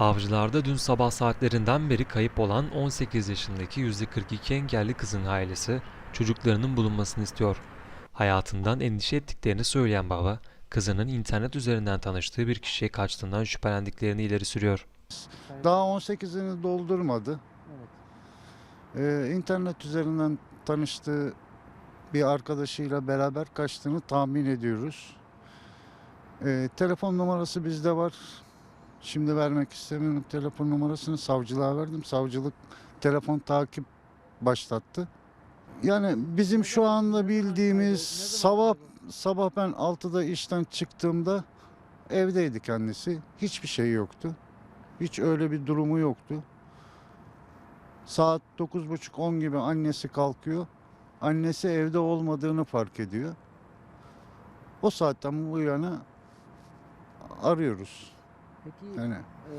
Avcılar'da dün sabah saatlerinden beri kayıp olan 18 yaşındaki %42 engelli kızın ailesi çocuklarının bulunmasını istiyor. Hayatından endişe ettiklerini söyleyen baba, kızının internet üzerinden tanıştığı bir kişiye kaçtığından şüphelendiklerini ileri sürüyor. Daha 18'ini doldurmadı. Ee, internet üzerinden tanıştığı bir arkadaşıyla beraber kaçtığını tahmin ediyoruz. Ee, telefon numarası bizde var. Şimdi vermek istemiyorum telefon numarasını savcılığa verdim. Savcılık telefon takip başlattı. Yani bizim şu anda bildiğimiz sabah sabah ben 6'da işten çıktığımda evdeydi kendisi. Hiçbir şey yoktu. Hiç öyle bir durumu yoktu. Saat 9.30-10 gibi annesi kalkıyor. Annesi evde olmadığını fark ediyor. O saatten bu yana arıyoruz. Peki Yani eee,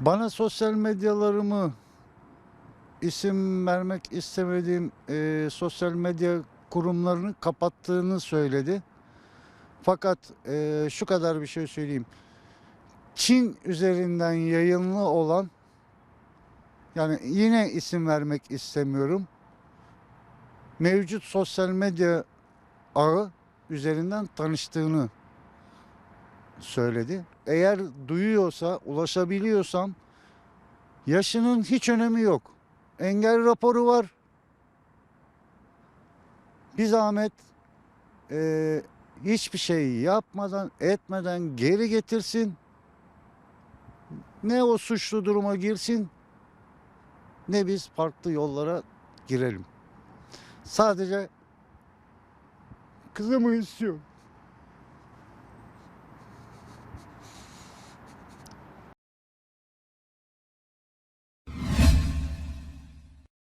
bana sosyal medyalarımı isim vermek istemediğim eee, sosyal medya kurumlarını kapattığını söyledi. Fakat eee, şu kadar bir şey söyleyeyim. Çin üzerinden yayınlı olan yani yine isim vermek istemiyorum. Mevcut sosyal medya ağı üzerinden tanıştığını söyledi. Eğer duyuyorsa, ulaşabiliyorsam yaşının hiç önemi yok. Engel raporu var. Bir zahmet eee, hiçbir şey yapmadan, etmeden geri getirsin. Ne o suçlu duruma girsin, ne biz farklı yollara girelim. Sadece kızımı istiyorum.